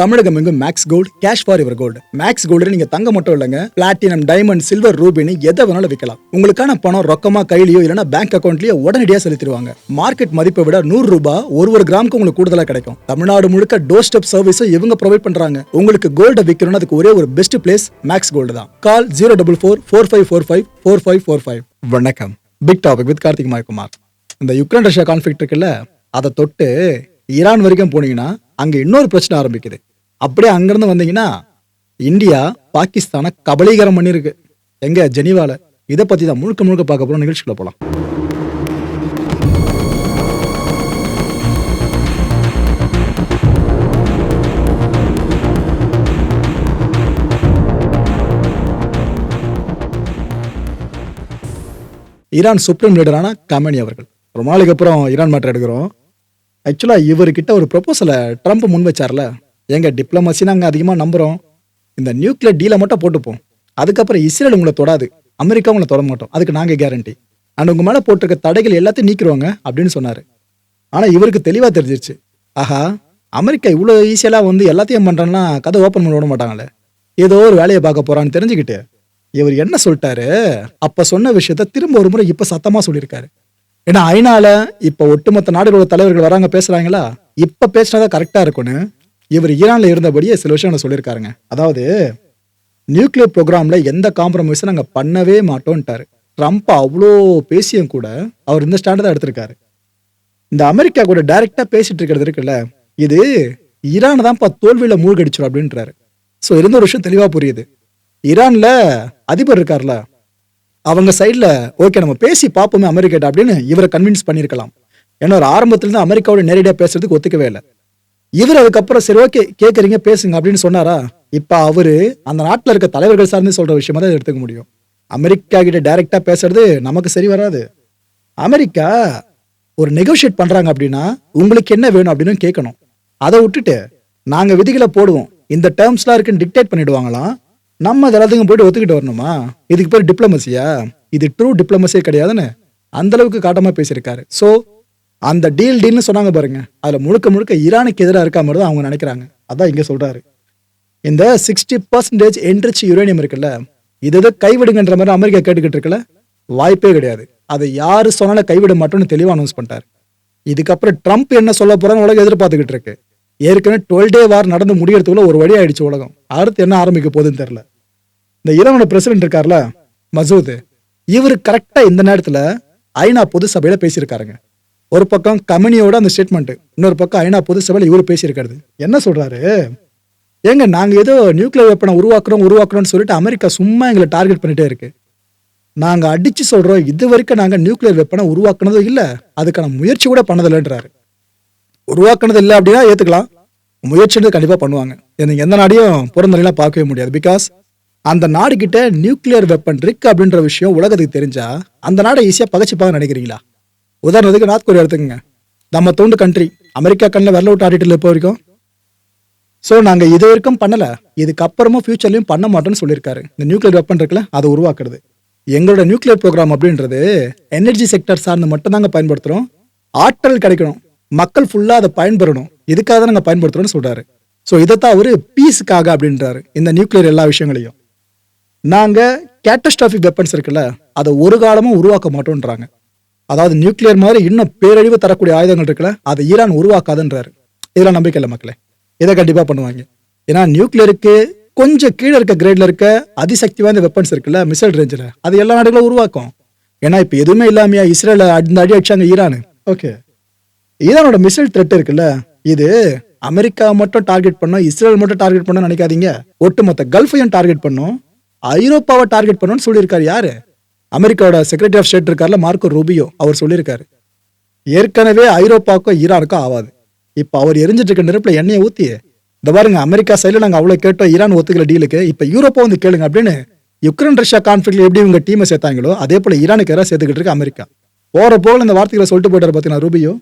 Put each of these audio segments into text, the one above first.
தமிழகம் எங்கும் Max gold cash for your gold Max gold நீங்க தங்க மட்டும் இல்லைங்க. பிளாட்டினம் டைமண்ட் சில்வர் ரூபினி எதை வேணாலும் விற்கலாம் உங்களுக்கான பணம் ரொக்கமா கையிலயோ இல்லைன்னா பேங்க் அக்கௌண்ட்லயோ உடனடியாக செலுத்திடுவாங்க. மார்க்கெட் மதிப்பை விட நூறு ரூபாய் ஒரு ஒரு கிராமுக்கு உங்களுக்கு கூடுதலா கிடைக்கும். தமிழ்நாடு முழுக்க டோர் ஸ்டெப் சர்வீஸும் இவங்க ப்ரொவைட் பண்றாங்க. உங்களுக்கு கோல்ட விற்கணும்னு அதுக்கு ஒரே ஒரு பெஸ்ட் பிளேஸ் மேக்ஸ் கோல்டு தான். Call zero double four four five four five four five four five வணக்கம். Big topic with Karthik Maykumar. இந்த யுக்ரைன் ரஷ்யா கான்ஃபிளிக் இருக்குல்ல அதை தொட்டு ஈரான் வரைக்கும் போனீங்கன்னா அங்க இன்னொரு பிரச்சனை ஆரம்பிக்குது. அப்படியே அங்கிருந்து வந்தீங்கன்னா இந்தியா பாகிஸ்தானை கபலீகரம் பண்ணிருக்கு எங்க? ஜெனிவால. இதை பத்தி தான் முழுக்க முழுக்க பார்க்க போறோம். நிகழ்ச்சிக்குள்ள போலாம். ஈரான் சுப்ரீம் லீடரான கமேனி அவர்கள். ரொம்ப நாளைக்கு அப்புறம் ஈரான் மேட்டர் எடுக்கிறோம். ஆக்சுவலாக இவர்கிட்ட ஒரு ப்ரொபோசலை ட்ரம்ப் முன் வச்சார்ல. எங்கள் டிப்ளமசி நாங்கள் அதிகமாக நம்புகிறோம் இந்த நியூக்ளியர் டீலை மட்டும் போட்டுப்போம். அதுக்கப்புறம் இஸ்ரேல் உங்களை தொடாது. அமெரிக்கா உங்களை தொட மாட்டோம். அதுக்கு நாங்கள் கேரண்டி அண்ட் உங்கள் மேலே போட்டிருக்க தடைகள் எல்லாத்தையும் நீக்கிடுவாங்க அப்படின்னு சொன்னார். ஆனால் இவருக்கு தெளிவாக தெரிஞ்சிருச்சு. ஆஹா அமெரிக்கா இவ்வளோ ஈஸியெல்லாம் வந்து எல்லாத்தையும் பண்ணுறேன்னா கதை ஓப்பன் பண்ண விட மாட்டாங்களே. ஏதோ ஒரு வேலையை பார்க்க போறான்னு தெரிஞ்சுக்கிட்டு. இவர் என்ன சொல்லிட்டாரு? அப்போ சொன்ன விஷயத்த திரும்ப ஒரு முறை இப்போ சத்தமாக சொல்லியிருக்காரு. ஏன்னா ஐநால இப்போ ஒட்டுமொத்த நாடுகளோட தலைவர்கள் வராங்க பேசுகிறாங்களா இப்போ பேசினா தான் கரெக்டாக இருக்கும்னு இவர் ஈரானில் இருந்தபடியே சில விஷயம் சொல்லியிருக்காருங்க. அதாவது நியூக்ளியர் ப்ரோக்ராமில் எந்த காம்ப்ரமைஸும் நாங்கள் பண்ணவே மாட்டோம்ட்டாரு ட்ரம்ப் அவ்வளோ பேசியும் கூட அவர் இந்த ஸ்டாண்டர்ட் தான் எடுத்திருக்காரு. இந்த அமெரிக்கா கூட டைரெக்டாக பேசிட்டு இருக்கிறது இருக்குல்ல இது ஈரானை தான்ப்பா தோல்வியில் மூழ்கடிச்சிடும் அப்படின்றாரு. ஸோ இருந்த ஒரு விஷயம் தெளிவாக புரியுது. ஈரானில் அதிபர் இருக்கார்ல அவங்க சைடில் ஓகே நம்ம பேசி பார்ப்போமே அமெரிக்கிட்ட அப்படின்னு இவரை கன்வின்ஸ் பண்ணியிருக்கலாம். ஏன்னா ஒரு ஆரம்பத்துலேருந்து அமெரிக்காவோட நேரடியாக பேசுறதுக்கு ஒத்துக்கவே இல்லை. இவர் அதுக்கப்புறம் சரி ஓகே கேட்குறீங்க பேசுங்க அப்படின்னு சொன்னாரா? இப்போ அவரு அந்த நாட்டில் இருக்க தலைவர்கள் சார்ந்து சொல்ற விஷயமா தான் எடுத்துக்க முடியும். அமெரிக்கா கிட்ட டைரக்டா பேசுறது நமக்கு சரி வராது. அமெரிக்கா ஒரு நெகோஷியேட் பண்றாங்க அப்படின்னா உங்களுக்கு என்ன வேணும் அப்படின்னு கேட்கணும். அதை விட்டுட்டு நாங்க விதிகளை போடுவோம். இந்த டேர்ம்ஸ்லாம் இருக்குன்னு டிக்டேட் பண்ணிடுவாங்களாம் நம்ம அது எல்லாத்துக்கும் போயிட்டு ஒத்துக்கிட்டு வரணுமா? இதுக்கு பேர் டிப்ளமசியா? இது ட்ரூ டிப்ளமசியே கிடையாதுன்னு அந்த அளவுக்கு காட்டமா பேசியிருக்காரு. ஸோ அந்த டீல் டீல்னு சொன்னாங்க பாருங்க. அதில் முழுக்க முழுக்க ஈரானுக்கு எதிராக இருக்கா மாதிரி தான் அவங்க நினைக்கிறாங்க. அதான் இங்கே சொல்கிறாரு இந்த சிக்ஸ்டி பர்சன்டேஜ் என்ரிச் யுரேனியம் இருக்குல்ல இது எதை கைவிடுங்கன்ற மாதிரி அமெரிக்கா கேட்டுக்கிட்டு இருக்குல்ல வாய்ப்பே கிடையாது. அதை யார் சொன்னாலும் கைவிட மாட்டோம்னு தெளிவாக அனௌன்ஸ் பண்ணிட்டாரு. இதுக்கப்புறம் ட்ரம்ப் என்ன சொல்ல போகிறான்னு உலகம் எதிர்பார்த்துக்கிட்டு இருக்கு. ஏற்கனவே டுவெல் டே வார் நடந்து முடியறதுக்குள்ள ஒரு வழி ஆயிடுச்சு உலகம். அடுத்து என்ன ஆரம்பிக்க போகுதுன்னு தெரில இந்த ஈரானோட பிரசிடென்ட் இருக்கார்ல மசூத் இவர் கரெக்டாக இந்த நேரத்தில் ஐநா பொது சபையில் பேசியிருக்காருங்க. ஒரு பக்கம் கமினியோட அந்த ஸ்டேட்மெண்ட் இன்னொரு பக்கம் ஐநா பொது சபையில் இவர் பேசியிருக்காரு என்ன சொல்றாரு? ஏங்க நாங்கள் ஏதோ நியூக்ளியர் வெப்பனை உருவாக்குறோம் உருவாக்குறோம்னு சொல்லிட்டு அமெரிக்கா சும்மா எங்களை டார்கெட் பண்ணிட்டே இருக்கு. நாங்கள் அடிச்சு சொல்றோம் இது வரைக்கும் நாங்கள் நியூக்ளியர் வெப்பனை உருவாக்குனதும் இல்லை அதுக்கான முயற்சி கூட பண்ணதில்லைன்றாரு. உருவாக்குனது இல்லை அப்படின்னா ஏற்றுக்கலாம் முயற்சின்றது கண்டிப்பாக பண்ணுவாங்க. எனக்கு எந்த நாடையும் பிறந்தலாம் பார்க்கவே முடியாது. பிகாஸ் அந்த நாடுகிட்ட நியூக்ளியர் வெப்பன் இருக்கு அப்படின்ற விஷயம் உலகத்துக்கு தெரிஞ்சா அந்த நாடை ஈஸியாக பகச்சிப்பாங்க நினைக்கிறீங்களா? உதாரணத்துக்கு நார்த் கொரியா எடுத்துக்கங்க. நம்ம தோண்டு கண்ட்ரி அமெரிக்கா கண்ணில் விரல விட்டு ஆடிட்டு இப்போ வரைக்கும். ஸோ நாங்கள் இது வரைக்கும் பண்ணலை. இதுக்கப்புறமும் ஃபியூச்சர்லையும் பண்ண மாட்டோம்னு சொல்லியிருக்காரு. இந்த நியூக்ளியர் வெப்பன் இருக்குல்ல அதை உருவாக்குறது. எங்களோட நியூக்ளியர் ப்ரோக்ராம் அப்படின்றது எனர்ஜி செக்டர் சார்ந்து மட்டும் தாங்க பயன்படுத்துகிறோம் ஆற்றல் கிடைக்கணும். மக்கள் ஃபுல்லாக அதை பயன்பெறணும். இதுக்காக தான் நாங்கள் பயன்படுத்துகிறோம்னு சொல்கிறாரு ஸோ இதைத்தான் அவர் பீஸுக்காக அப்படின்றாரு. இந்த நியூக்ளியர் எல்லா விஷயங்களையும். நாங்கள் கேட்டஸ்ட்ராஃபிக் வெப்பன்ஸ் இருக்குல்ல அதை ஒரு காலமும் உருவாக்க மாட்டோன்றாங்க அதாவது நியூக்ளியர் மாதிரி இன்னும் பேரழிவு தரக்கூடிய ஆயுதங்கள் இருக்குல்ல அதை ஈரான் உருவாக்காதுன்றாரு. இதெல்லாம் நம்பிக்கை இல்லை மக்களே. இதை கண்டிப்பா பண்ணுவாங்க. ஏன்னா நியூக்ளியருக்கு கொஞ்சம் கீழே இருக்க கிரேட்ல இருக்க அதிசக்தி வாய்ந்த வெப்பன்ஸ் இருக்குல்ல மிசைல் ரேஞ்சில் அது எல்லா நாடுகளும் உருவாக்கும். ஏன்னா இப்போ எதுவுமே இல்லாமையா இஸ்ரேல அந்த அடி அடிச்சாங்க ஈரான். ஓகே. ஈரானோட மிசைல் த்ரெட் இருக்குல்ல இது அமெரிக்கா மட்டும் டார்கெட் பண்ணோம் இஸ்ரேல் மட்டும் டார்கெட் பண்ணோம் நினைக்காதீங்க. ஒட்டுமொத்த கல்ஃபையும் டார்கெட் பண்ணும் ஐரோப்பாவை டார்கெட் பண்ணணும்னு சொல்லியிருக்காரு யாரு? அமெரிக்காவோட செக்ரட்டரி ஆஃப் ஸ்டேட் இருக்கார்ல மார்க்கோ ரூபியோ அவர் சொல்லியிருக்காரு. ஏற்கனவே ஐரோப்பாவுக்கும் ஈரானுக்கும் ஆகாது இப்போ அவர் எரிஞ்சிட்டு இருக்க நெருப்பில் எண்ணெயை ஊத்தி இந்த பாருங்க அமெரிக்கா சைடில் நாங்கள் அவ்வளோ கேட்டோம் ஈரான் ஒத்துக்கல டீலுக்கு இப்போ யூரோப்பா வந்து கேளுங்க அப்படின்னு யுக்ரைன் ரஷ்யா கான்ஃபிளிக்ல எப்படி இவங்க டீமை சேர்த்தாங்களோ அதே போல் ஈரானுக்கு எதிராக சேர்த்துக்கிட்டு இருக்கு அமெரிக்கா. போகிற போல இந்த வார்த்தைகளை சொல்லிட்டு போயிட்டார் பார்த்தீங்கன்னா ரூபியோ?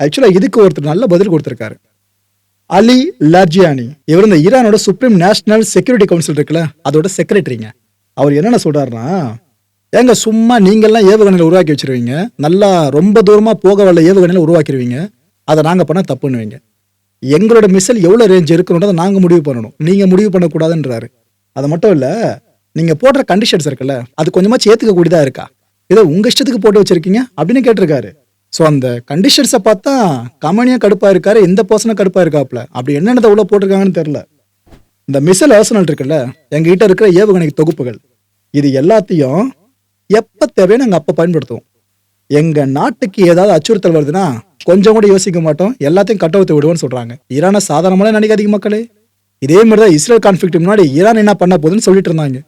ஆக்சுவலாக இதுக்கு ஒருத்தர் நல்ல பதில் கொடுத்துருக்காரு. Ali Larijani. இவர் இந்த ஈரானோட சுப்ரீம் நேஷனல் செக்யூரிட்டி கவுன்சில் இருக்குல்ல அதோட செக்ரட்டரிங்க அவர் என்னென்ன சொல்கிறாருன்னா ஏங்க சும்மா நீங்கள்லாம் ஏவுகணையில் உருவாக்கி வச்சிருவீங்க. நல்லா ரொம்ப தூரமாக போக வல்ல ஏவுகணையில் உருவாக்கிடுவீங்க அதை நாங்கள் பண்ண தப்புன்னுவீங்க. எங்களோட மிசைல் எவ்வளோ ரேஞ்ச் இருக்கணுன்றதை நாங்கள் முடிவு பண்ணணும். நீங்கள் முடிவு பண்ணக்கூடாதுன்றாரு. அது மட்டும் இல்லை நீங்கள் போடுற கண்டிஷன்ஸ் இருக்குல்ல அது கொஞ்சமாச்சும் ஏற்றுக்கக்கூடியதாக இருக்கா? ஏதோ உங்கள் இஷ்டத்துக்கு போட்டு வச்சுருக்கீங்க அப்படின்னு கேட்டிருக்காரு. ஸோ அந்த கண்டிஷன்ஸை பார்த்தா கமனியாக கடுப்பாக இருக்காரு இந்த பர்சனும் கடுப்பாக இருக்காப்புல. அப்படி என்னென்னதை உள்ள போட்டிருக்காங்கன்னு தெரில இந்த மிசைல் ஆசனல் இருக்குல்ல எங்ககிட்ட இருக்கிற ஏவுகணை தொகுப்புகள். இது எல்லாத்தையும் எப்போ தேவையோ நாங்கள் அப்போ பயன்படுத்துவோம். எங்கள் நாட்டுக்கு ஏதாவது அச்சுறுத்தல் வருதுன்னா கொஞ்சம் கூட யோசிக்க மாட்டோம். எல்லாத்தையும் கட்டவுத்து விடுவோம்னு சொல்கிறாங்க ஈரானை சாதாரணமான நினைக்காதீங்க மக்களே. இதே மாதிரி தான் இஸ்ரேல் கான்ஃபிளிக் முன்னாடி ஈரான் என்ன பண்ண போகுதுன்னு சொல்லிட்டு இருந்தாங்க.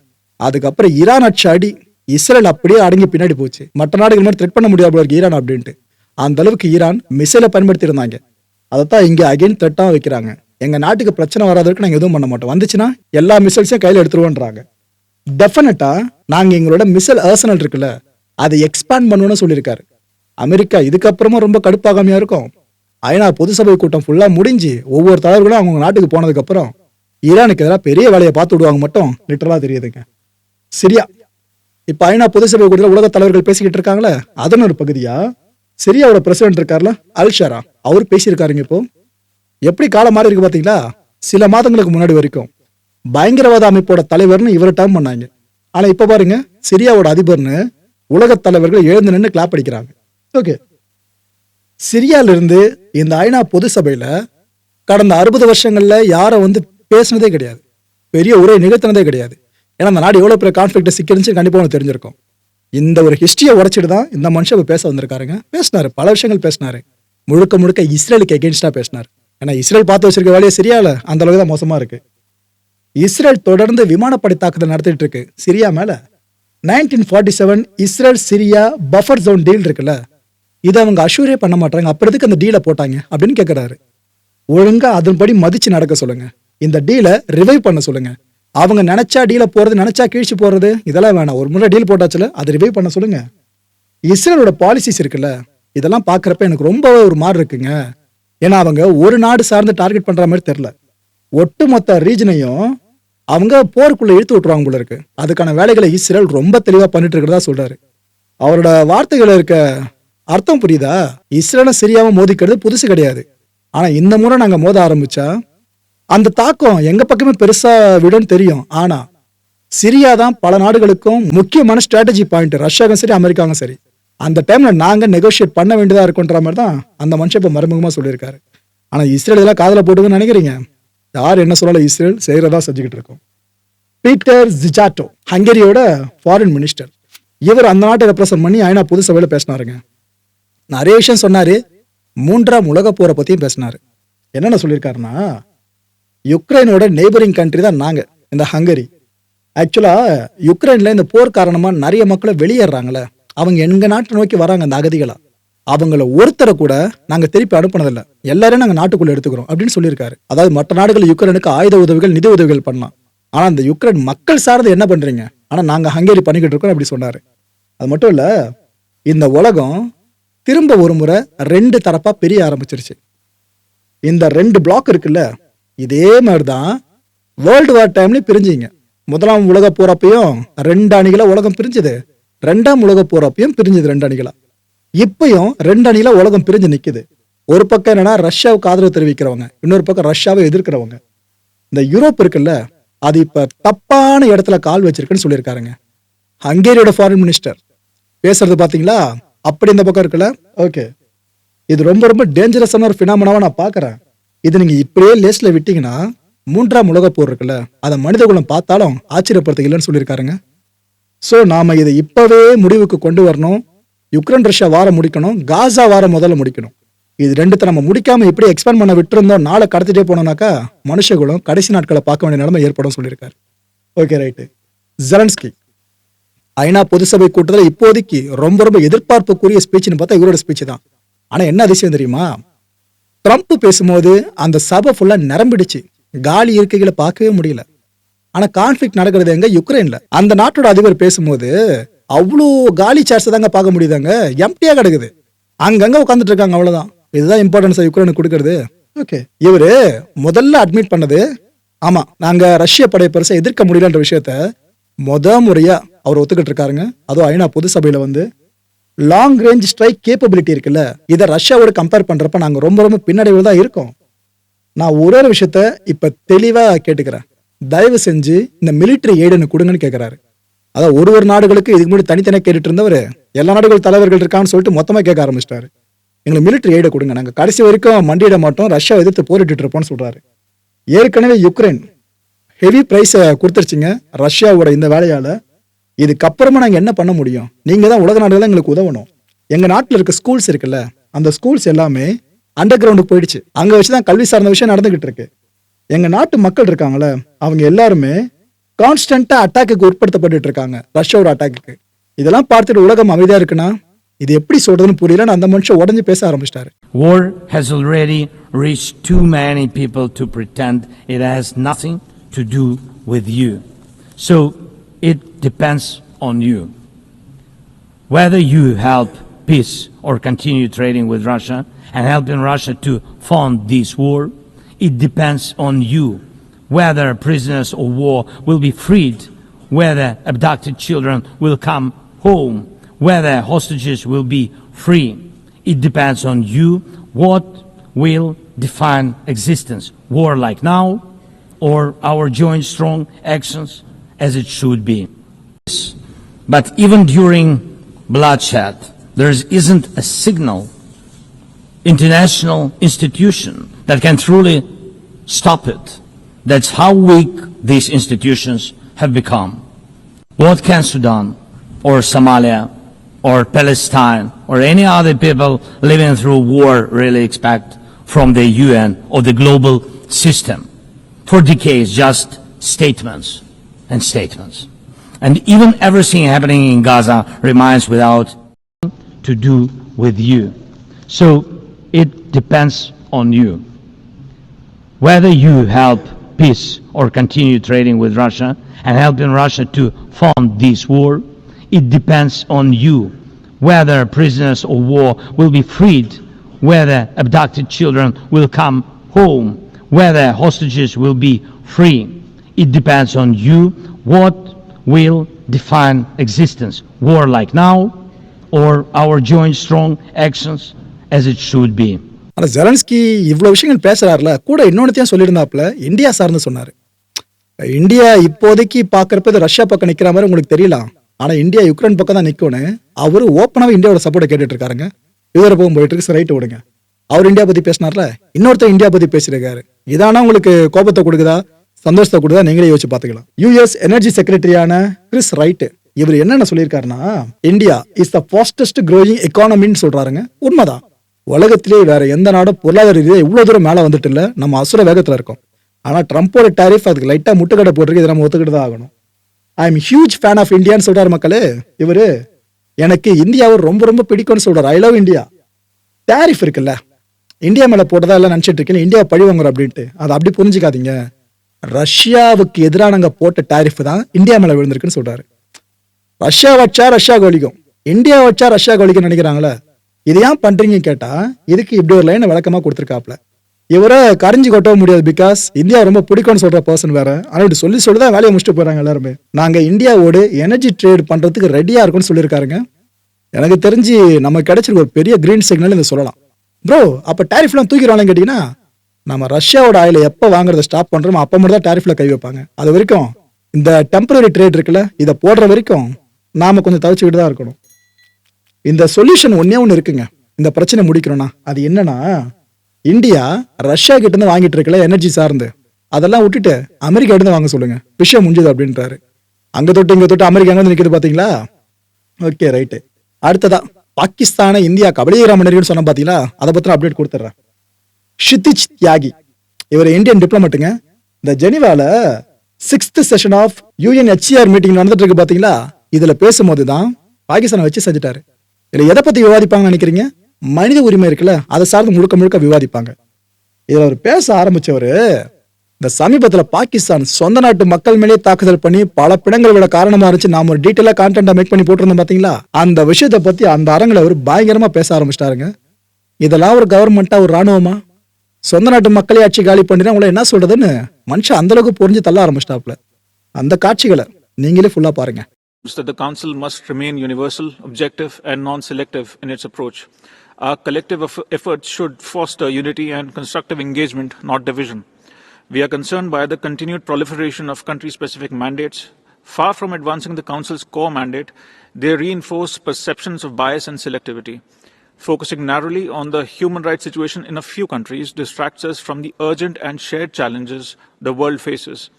அதுக்கப்புறம் ஈரான் அடிச்ச அடி இஸ்ரேல் அப்படியே அடங்கி பின்னாடி போச்சு. மற்ற நாடுகள் மாதிரி த்ரெட் பண்ண முடியாது இருக்கு ஈரான் அப்படின்ட்டு. அந்த அளவுக்கு ஈரான் மிசைலை பயன்படுத்தி இருந்தாங்க அதைத்தான் இங்கே அகைன் த்ரெட்டாக வைக்கிறாங்க. எங்கள் நாட்டுக்கு பிரச்சனை வராதற்கு நாங்கள் எதுவும் பண்ண மாட்டோம். வந்துச்சுன்னா எல்லா மிசைல்ஸையும் கையில் எடுத்துருவோன்றாங்க. டெஃபினட்டா நாங்க எங்களோட மிசல் ஆர்சனல் இருக்குல்ல அதை எக்ஸ்பேண்ட் பண்ணணும்னு சொல்லியிருக்காரு. அமெரிக்கா இதுக்கப்புறமா ரொம்ப கடுப்பாகாமையா இருக்கும். ஐநா பொது சபை கூட்டம் ஃபுல்லா முடிஞ்சு ஒவ்வொரு தலைவர்களும் அவங்க நாட்டுக்கு போனதுக்கு அப்புறம் ஈரானுக்கு எதிராக பெரிய வேலையை பார்த்து விடுவாங்க மட்டும் லிட்டரலா தெரியுதுங்க. சரியா. இப்ப ஐநா பொது சபை கூட்டத்தில் உலக தலைவர்கள் பேசிக்கிட்டு இருக்காங்களே அதன் ஒரு பகுதியா? சிரியாவோட பிரசிடென்ட் இருக்கார்ல அல்ஷாரா அவர் பேசியிருக்காருங்க இப்போ. எப்படி காலம் மாறி இருக்கு பாத்தீங்களா? சில மாதங்களுக்கு முன்னாடி வரைக்கும். பயங்கரவாத அமைப்போட தலைவர்னு இவர் டேர்ம் பண்ணாங்க. ஆனா இப்ப பாருங்க சிரியாவோட அதிபர்னு உலக தலைவர்கள் எழுந்து நின்று கிளாப் அடிக்கிறாங்க. ஓகே சிரியால இருந்து இந்த ஐநா பொது சபையில கடந்த அறுபது வருஷங்கள்ல யாரை வந்து பேசுனதே கிடையாது. பெரிய உரை நிகழ்த்தினதே கிடையாது. ஏன்னா அந்த நாடு எவ்வளோ பெரிய கான்ஃப்ளிக்ட் சிக்கிருந்துச்சு கண்டிப்பாக உனக்கு தெரிஞ்சிருக்கும். இந்த ஒரு ஹிஸ்ட்ரியை உடைச்சிட்டு தான் இந்த மனுஷன் இப்போ பேச வந்திருக்காருங்க. பேசினார் பல விஷயங்கள் பேசினார். முழுக்க முழுக்க இஸ்ரேலுக்கு எகென்ஸ்டா பேசினார். ஏன்னா இஸ்ரேல் பார்த்து வச்சிருக்க வேலையை இல்லை அந்த அளவுக்கு தான் மோசமாக இருக்கு. இஸ்ரேல் தொடர்ந்து விமானப்படை தாக்குதல் நடத்திட்டு இருக்கு. சிரியா மேல. Nineteen forty seven Israel Syria buffer zone deal இருக்குல்ல. இதை அவங்க அஷூரே பண்ண மாட்டாங்க. அப்புறம் எதுக்கு அந்த டீலை போட்டாங்க? அப்படின்னு கேட்குறாரு ஒழுங்கா அதன்படி மதிச்சு நடக்க சொல்லுங்க. இந்த டீலை ரிவைவ் பண்ண சொல்லுங்க. அவங்க நினைச்சா டீலை போறது நினைச்சா கீழ்ச்சி போறது இதெல்லாம் வேணாம். ஒரு முறை டீல் போட்டாச்சுல அதை ரிவைவ் பண்ண சொல்லுங்க. இஸ்ரேலோட பாலிசிஸ் இருக்குல்ல இதெல்லாம் பார்க்குறப்ப எனக்கு ரொம்ப ஒரு மாதிரி இருக்குங்க. ஏன்னா அவங்க ஒரு நாடு சார்ந்து டார்கெட் பண்ற மாதிரி தெரியல. ஒட்டுமொத்த ரீஜனையும் அவங்க போருக்குள்ள இழுத்து விட்டுருவாங்க போல இருக்கு. அதுக்கான வேலைகளை இஸ்ரேல் ரொம்ப தெளிவா பண்ணிட்டு இருக்கிறதா சொல்றாரு. அவரோட வார்த்தைகள் இருக்க அர்த்தம் புரியுதா? இஸ்ரேலும் சிரியாவும் மோதிக்கிறது புதுசு கிடையாது. ஆனா இந்த முறை நாங்க மோத ஆரம்பிச்சா அந்த தாக்கம் எங்க பக்கமே பெருசா விடும் தெரியும். ஆனா சிரியா தான் பல நாடுகளுக்கும் முக்கியமான ஸ்ட்ராட்டஜி பாயிண்ட் ரஷ்யாவும் சரி அமெரிக்காவும் சரி. அந்த டைம்ல நாங்க நெகோஷியேட் பண்ண வேண்டியதா இருக்குன்ற மாதிரி தான் அந்த மனுஷன் இப்ப மறைமுகமா சொல்லியிருக்காரு. ஆனா இஸ்ரேல் இதெல்லாம் காதல போட்டுன்னு நினைக்கிறீங்க? யார் என்ன சொல்லல இஸ்ரேல் செய்கிறதா செஞ்சுக்கிட்டு இருக்கோம். பீட்டர் ஜிஜாட்டோ ஹங்கேரியோட ஃபாரின் மினிஸ்டர் இவர் அந்த நாட்டை ரெப்ரசன்ட் பண்ணி ஐநா பொது சபையில் பேசினாருங்க. நிறைய விஷயம் சொன்னார் மூன்றாம் உலக போரை பற்றியும் பேசினார். என்னென்ன சொல்லியிருக்காருன்னா யுக்ரைனோட நெய்பரிங் கண்ட்ரி தான் நாங்கள் இந்த ஹங்கரி. ஆக்சுவலாக யுக்ரைனில் இந்த போர் காரணமாக நிறைய மக்களை வெளியேறாங்களே அவங்க எங்கள் நாட்டை நோக்கி வராங்க அந்த அகதிகளாக அவங்கள ஒருத்தரை கூட நாங்க திருப்பி அனுப்புனதில்ல. எல்லாரையும் நாங்க நாட்டுக்குள்ள எடுத்துக்கிறோம் அப்படின்னு சொல்லியிருக்காரு. அதாவது மற்ற நாடுகள் யுக்ரைனுக்கு ஆயுத உதவிகள் நிதி உதவிகள் பண்ணலாம். ஆனா அந்த யுக்ரைன் மக்கள் சார்ந்து என்ன பண்றீங்க? ஆனா நாங்க ஹங்கேரி பண்ணிக்கிட்டு இருக்கோம் அப்படி சொன்னாரு. அது மட்டும் இல்ல இந்த உலகம் திரும்ப ஒரு முறை ரெண்டு தரப்பா பிரிய ஆரம்பிச்சிருச்சு. இந்த ரெண்டு பிளாக் இருக்குல்ல இதே மாதிரி தான் வேர்ல்டு வார் டைம்லயும் பிரிஞ்சிங்க. முதலாம் உலக போறப்பையும் ரெண்டு அணிகளை உலகம் பிரிஞ்சுது. ரெண்டாம் உலக போறப்பையும் பிரிஞ்சுது ரெண்டு அணிகளா. இப்பயும் ரெண்டு அணியில உலகம் பிரிஞ்சு நிக்குது. ஒரு பக்கம் என்னன்னா ரஷ்யாவுக்கு ஆதரவு தெரிவிக்கிறவங்க இன்னொரு பக்கம் ரஷ்யாவை எதிர்க்கிறவங்க. இந்த யூரோப் இருக்குல்ல அது இப்ப தப்பான இடத்துல கால் வச்சிருக்குன்னு சொல்லியிருக்காருங்க. ஹங்கேரியோட ஃபாரின் மினிஸ்டர் பேசுறது பாத்தீங்களா? அப்படி இந்த பக்கம் இருக்குல்ல? ஓகே இது ரொம்ப ரொம்ப டேஞ்சரஸான ஒரு ஃபினாமனாவா நான் பாக்குறேன். இது நீங்க இப்படியே லேஸ்ல விட்டீங்கன்னா மூன்றாம் உலக போர் இருக்குல்ல அதை மனிதகுலம் பார்த்தாலும் ஆச்சரியப்படுத்த இல்லைன்னு சொல்லியிருக்காருங்க. ஸோ நாம இதை இப்பவே முடிவுக்கு கொண்டு வரணும். யுக்ரைன் ரஷ்யா வாரம் முடிக்கணும். காசா வாரம் முதல்ல முடிக்கணும். இது ரெண்டுத்தை நம்ம முடிக்காம எப்படி எக்ஸ்பேண்ட் பண்ண விட்டுருந்தோம். நாளை கடத்திட்டே போனோம்னாக்கா மனுஷகுலம் கடைசி நாட்களை பார்க்க வேண்டிய நிலைமை ஏற்படும் சொல்லியிருக்காரு. ஓகே ரைட்டு ஜெலன்ஸ்கி ஐநா பொதுசபை கூட்டத்தில் இப்போதைக்கு ரொம்ப ரொம்ப எதிர்பார்ப்புக்குரிய ஸ்பீச்னு பார்த்தா இவரோட ஸ்பீச் தான். ஆனால் என்ன அதிசயம் தெரியுமா? ட்ரம்ப் பேசும்போது அந்த சபை ஃபுல்லாக நிரம்பிடுச்சு. காலி இருக்கைகளை பார்க்கவே முடியல. ஆனால் கான்ஃபிளிக் நடக்கிறது எங்க? யுக்ரைனில் அந்த நாட்டோட அதிபர் பேசும்போது அவ்வளோ காலி சேர்ஸ் தாங்க பார்க்க முடியுதாங்க. எம்டியா கிடக்குது. அங்கங்க உட்காந்துட்டு இருக்காங்க அவ்வளவுதான். இதுதான் இம்பார்ட்டன்ஸ் யுக்ரைனுக்கு கொடுக்கறது. ஓகே இவரு முதல்ல அட்மிட் பண்ணது ஆமா நாங்க ரஷ்ய படை பெருசா எதிர்க்க முடியலன்ற விஷயத்த முத முறையா அவர் ஒத்துக்கிட்டு இருக்காருங்க. அதுவும் ஐநா பொது சபையில வந்து லாங் ரேஞ்ச் ஸ்ட்ரைக் கேப்பபிலிட்டி இருக்குல்ல இதை ரஷ்யாவோட கம்பேர் பண்றப்ப நாங்க ரொம்ப ரொம்ப பின்னடைவில் தான் இருக்கோம். நான் ஒரு ஒரு விஷயத்த இப்ப தெளிவா கேட்டுக்கிறேன். தயவு செஞ்சு இந்த மிலிட்டரி எய்டு எனக்கு கொடுங்கன்னு கேட்கறாரு அதான் ஒரு ஒரு நாடுகளுக்கு இதுக்கு முன்னாடி தனித்தனியாக கேட்டுட்டு இருந்தவர் எல்லா நாடுகள் தலைவர்கள் இருக்கான்னு சொல்லிட்டு மொத்தமாக கேட்க ஆரம்பிச்சிட்டாரு. எங்களுக்கு மிலிட்டரி எய்டை கொடுங்க நாங்கள் கடைசி வரைக்கும் மண்டியிட மாட்டோம் ரஷ்யா எதிர்த்து போரிட்டு இருப்போம்னு சொல்கிறாரு ஏற்கனவே யுக்ரைன் ஹெவி ப்ரைஸை கொடுத்துருச்சிங்க ரஷ்யாவோட இந்த வேலையால். இதுக்கப்புறமா நாங்கள் என்ன பண்ண முடியும்? நீங்கள் தான் உலக நாடுகள் எங்களுக்கு உதவணும். எங்கள் நாட்டில் இருக்க ஸ்கூல்ஸ் இருக்குல்ல அந்த ஸ்கூல்ஸ் எல்லாமே அண்டர் கிரவுண்டுக்கு போயிடுச்சு. அங்கே வச்சு தான் கல்வி சார்ந்த விஷயம் நடந்துகிட்டு இருக்கு. எங்கள் நாட்டு மக்கள் இருக்காங்களே அவங்க எல்லாருமே கான்ஸ்டன்டா அட்டாக்குக்கு உட்படுத்தப்பட்டுட்டு இருக்காங்க ரஷ்யாவோட அட்டாக்குக்கு இதெல்லாம் பார்த்துட்டு உலகம் அமைதியா இருக்குன்னா இது எப்படி சொல்றதுன்னு புரியல அந்த மனுஷன் உடஞ்சு பேச ஆரம்பிச்சிட்டாரு War has already reached too many people to pretend it has nothing to do with you. So it depends on you. Whether you help peace or continue trading with Russia and helping Russia to fund this war, it depends on you. Whether prisoners of war will be freed, whether abducted children will come home, whether hostages will be free. It depends on you what will define existence. War like now or our joint strong actions as it should be. But even during bloodshed, there isn't a signal, international institution that can truly stop it. That's how weak these institutions have become. What can Sudan or Somalia or Palestine or any other people living through war really expect from the UN or the global system? For decades, just statements and statements. And even everything happening in Gaza remains without to do with you. So it depends on you. Whether you help peace or continue trading with Russia and helping Russia to fund this war, it depends on you. Whether prisoners of war will be freed, whether abducted children will come home, whether hostages will be free. It depends on you what will define existence. War like now or our joint strong actions as it should be. ஆனால் Zelensky இவ்வளோ விஷயங்கள் பேசுகிறாருல கூட இன்னொன்றுத்தையும் சொல்லியிருந்தாப்புல India சார்ந்து சொன்னார். India இப்போதைக்கு பார்க்குறப்ப இது Russia பக்கம் நிற்கிற மாதிரி உங்களுக்கு தெரியலாம் ஆனால் இந்தியா யுக்ரைன் பக்கம் தான் நிற்கணும் அவர் ஓப்பனாக இந்தியாவோட சப்போர்ட்டை கேட்டுட்டு இருக்காருங்க இவர பக்கம் போயிட்டு இருக்கு ரைட்டு விடுங்க அவர் இந்தியா பற்றி பேசினார்ல இன்னொருத்தர் இந்தியா பற்றி பேசியிருக்காரு. இதானா உங்களுக்கு கோபத்தை கொடுக்குதா? சந்தோஷத்தை கொடுக்குதா? நீங்களே யோசிச்சு பார்த்துக்கலாம். யூஎஸ் எனர்ஜி செக்ரட்டரியான கிறிஸ் ரைட்டு இவர் என்னென்ன சொல்லியிருக்காருன்னா India is the fastest growing எக்கானமின்னு சொல்றாருங்க. உண்மைதான். உலகத்திலே வேற எந்த நாடும் பொருளாதார ரீதியாக இவ்வளோ தூரம் மேலே வந்துட்டு இல்லை. நம்ம அசுர வேகத்தில் இருக்கோம். ஆனால் ட்ரம்ப்போட டேரிஃப் அதுக்கு லைட்டாக முட்டுக்கடை போட்டிருக்கு இதை நம்ம ஒத்துக்கிட்டு தான் ஆகணும். I am huge fan of இந்தியான்னு சொல்கிறார் மக்களே இவரு. எனக்கு இந்தியாவை ரொம்ப ரொம்ப பிடிக்கும்னு சொல்கிறார் ஐ லவ் இந்தியா டேரிஃப் இருக்குல்ல. இந்தியா மேலே போட்டதா எல்லாம் நினச்சிட்டு இருக்கேன். இந்தியா பழி வாங்குறோம் அப்படின்ட்டு. அதை அப்படி புரிஞ்சுக்காதீங்க. ரஷ்யாவுக்கு எதிராக நாங்க போட்ட டாரிஃப் தான் இந்தியா மேலே விழுந்திருக்குன்னு சொல்கிறாரு ரஷ்யா வச்சா ரஷ்யா கோலிக்கும். இந்தியா வச்சா ரஷ்யா கொலிக்கும் நினைக்கிறாங்களே. இது ஏன் பண்ணுறீங்கன்னு கேட்டால் இதுக்கு இப்படி ஒரு லைனை விளக்கமாக கொடுத்துருக்காப்ல. இவரை கரைஞ்சி கொட்டவும் முடியாது பிகாஸ் இந்தியா ரொம்ப பிடிக்கும்னு சொல்ற பர்சன் வேற. ஆனால் இப்படி சொல்லி சொல்லி தான் வேலையை முடிச்சுட்டு போறாங்க எல்லாருமே. நாங்க இந்தியாவோடு எனர்ஜி ட்ரேட் பண்றதுக்கு ரெடியா இருக்கும்னு சொல்லியிருக்காருங்க. எனக்கு தெரிஞ்சு நம்ம கிடைச்சிருக்க ஒரு பெரிய கிரீன் சிக்னல் இதை சொல்லலாம். ப்ரோ அப்போ டாரிஃப்லாம் தூக்கிடுவாங்க கேட்டிங்கன்னா நம்ம ரஷ்யாவோட ஆயில எப்போ வாங்குறத ஸ்டாப் பண்ணுறோமோ அப்போ மட்டும் தான் டேரிஃபில் கை வைப்பாங்க. அது வரைக்கும் இந்த டெம்பரரி ட்ரேட் இருக்குல்ல இதை போடுற வரைக்கும் நாம கொஞ்சம் தவிச்சுக்கிட்டு தான் இருக்கணும். இந்த சொல்யூஷன் ஒன்னே ஒன்று இருக்குங்க. இந்த பிரச்சனை முடிக்கணும்னா அது என்னன்னா இந்தியா ரஷ்யா கிட்ட இருந்து வாங்கிட்டு இருக்கல எனர்ஜி சார்ந்து. அதெல்லாம் விட்டுட்டு அமெரிக்கா கிட்ட இருந்து வாங்க சொல்லுங்க. விஷயம் முடிஞ்சது அப்படின்றாரு. அங்க தொட்டு இங்க தொட்டு அமெரிக்கா வந்து நிற்கிறது பாத்தீங்களா? Okay right. அடுத்ததா பாகிஸ்தானை இந்தியா கபடிகிற மன்னர்கள் சொன்ன பாத்தீங்களா? அதை பத்தின அப்டேட் கொடுத்துட்றேன். ஷிதிஜ் தியாகி. இவர் இந்தியன் டிப்ளமேட்டுங்க இந்த ஜெனிவால sixth session of UNHCR meeting நடந்துட்டு இருக்கு பாத்தீங்களா? இதுல பேசும்போது தான் பாகிஸ்தானை வச்சு செஞ்சுட்டாரு. இதில் எதை பற்றி விவாதிப்பாங்கன்னு நினைக்கிறீங்க? மனித உரிமை இருக்குல்ல அதை சார்ந்து முழுக்க முழுக்க விவாதிப்பாங்க. இதில் அவர் பேச ஆரம்பித்தவர் இந்த சமீபத்தில் பாகிஸ்தான் சொந்த நாட்டு மக்கள் மேலே தாக்குதல் பண்ணி பல பிணங்கள் விட காரணமா இருந்துச்சு. நாம ஒரு டீட்டெயிலாக கான்டென்ட் மேக் பண்ணி போட்டிருந்தோம் பார்த்தீங்களா அந்த விஷயத்தை பற்றி அந்த அரங்கில் அவர் பயங்கரமாக பேச ஆரம்பிச்சிட்டாருங்க. இதெல்லாம் ஒரு கவர்மெண்ட்டாக ஒரு ராணுவமா? சொந்த நாட்டு மக்களே ஆட்சி காலி பண்ணினா உங்களை என்ன சொல்றதுன்னு மனுஷன் அந்தளவுக்கு புரிஞ்சு தள்ள ஆரம்பிச்சிட்டாப்ல அந்த காட்சிகளை நீங்களே ஃபுல்லாக பாருங்க. That the Council must remain universal, objective, and non selective in its approach. Our collective eff- efforts should foster unity and constructive engagement, not division. We are concerned by the continued proliferation of country specific mandates. Far from advancing the Council's core mandate, they reinforce perceptions of bias and selectivity. Focusing narrowly on the human rights situation in a few countries distracts us from the urgent and shared challenges the world faces.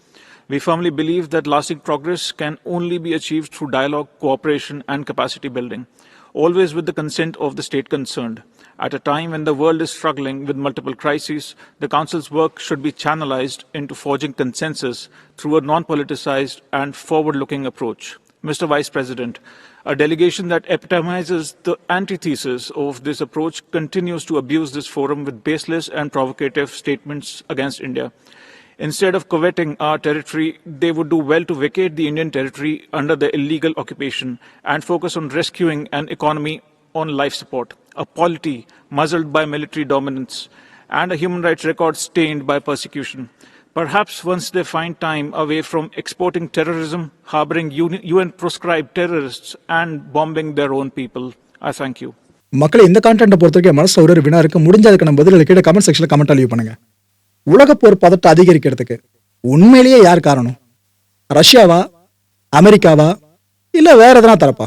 We firmly believe that lasting progress can only be achieved through dialogue, cooperation, and capacity building, always with the consent of the state concerned. At a time when the world is struggling with multiple crises, the Council's work should be channelized into forging consensus through a non politicized and forward looking approach. Mr. Vice President, a delegation that epitomizes the antithesis of this approach continues to abuse this forum with baseless and provocative statements against India. Instead of coveting our territory, they would do well to vacate the Indian territory under the illegal occupation and focus on rescuing an economy on life support, a polity muzzled by military dominance, and a human rights record stained by persecution. Perhaps once they find time away from exporting terrorism, harboring UN proscribed terrorists, and bombing their own people. I thank you. மக்களை இந்த கான்டென்ட்டை பொறுத்த வரைக்கும் மனசுல ஒரு வினா இருக்கு முடிஞ்சதுக்கு நம்ம பதில் கீழே கமெண்ட் செக்ஷனில் கமெண்ட் லீவ் பண்ணுங்க உலகப்போர் பதட்டம் அதிகரிக்கிறதுக்கு உண்மையிலேயே யார் காரணம்? ரஷ்யாவா? அமெரிக்காவா? இல்ல வேற எதனா தரப்பா?